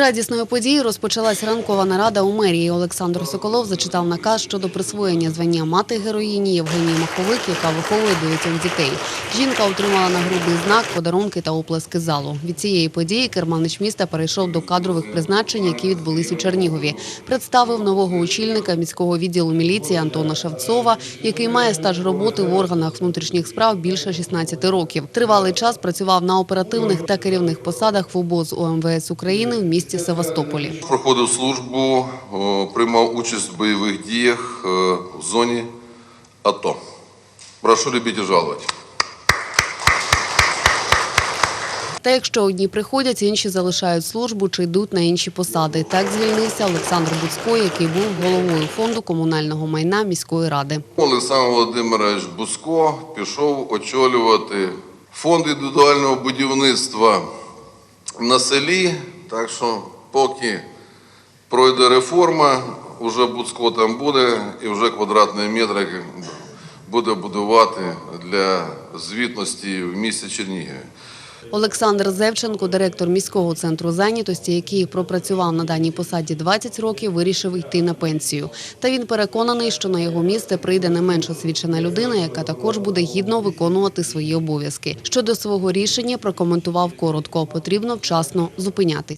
радісної події розпочалась ранкова нарада у мерії. Олександр Соколов зачитав наказ щодо присвоєння звання мати героїні Євгенії Маховик, яка виховує дев'ятьох дітей. Жінка отримала нагрудний знак, подарунки та оплески залу. Від цієї події керманич міста перейшов до кадрових призначень, які відбулись у Чернігові. Представив нового очільника міського відділу міліції Антона Шевцова, який має стаж роботи в органах внутрішніх справ більше 16 років. Тривалий час працював на оперативних та керівних посадах в УБОЗ УМВС України в місті Севастополі. Проходив службу, приймав участь в бойових діях е, в зоні АТО. Прошу любіть і жалувати. Та якщо одні приходять, інші залишають службу чи йдуть на інші посади. Так звільнився Олександр Буцько, який був головою фонду комунального майна міської ради. Олександр Володимирович Буско пішов очолювати фонд індивідуального будівництва на селі. Так що, поки пройде реформа, вже Буцько там буде і вже квадратний метр буде будувати для звітності в місті Чернігові. Олександр Зевченко, директор міського центру зайнятості, який пропрацював на даній посаді 20 років, вирішив йти на пенсію. Та він переконаний, що на його місце прийде не менш освічена людина, яка також буде гідно виконувати свої обов'язки. Щодо свого рішення прокоментував коротко: потрібно вчасно зупинятись.